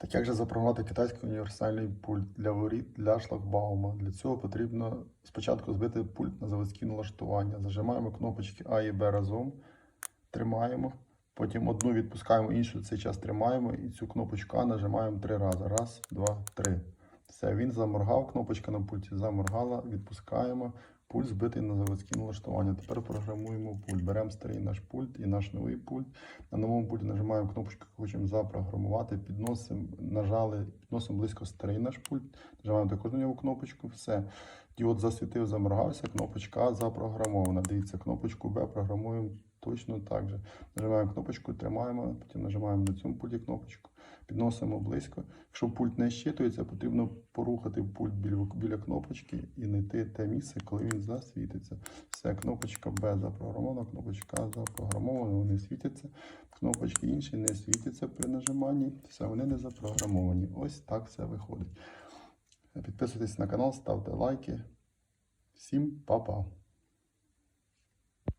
Так як же запрограмувати китайський універсальний пульт для воріт для шлагбаума? Для цього потрібно спочатку збити пульт на заводські налаштування. Зажимаємо кнопочки А і Б разом, тримаємо. Потім одну відпускаємо, іншу цей час тримаємо і цю кнопочку А нажимаємо три рази. Раз, два, три. Все, він заморгав, кнопочка на пульті заморгала, відпускаємо. Пульт збитий на заводські налаштування. Тепер програмуємо пульт. Беремо старий наш пульт і наш новий пульт. На новому пульті нажимаємо кнопочку, яку хочемо запрограмувати, підносимо, нажали, підносимо близько старий наш пульт, нажимаємо також на нього кнопочку, все. Діод засвітив, заморгався, кнопочка А запрограмована. Дивіться, кнопочку Б програмуємо точно так же. Нажимаємо кнопочку, тримаємо, потім нажимаємо на цьому пульті кнопочку, підносимо близько. Якщо пульт не щитується, потрібно порухати пульт біля, біля кнопочки і знайти те місце, коли він засвітиться. Все, кнопочка Б запрограмована, кнопочка запрограмована, вони світяться. Кнопочки інші не світяться при нажиманні, все, вони не запрограмовані. Ось так все виходить. Підписуйтесь на канал, ставте лайки. Всім па-па!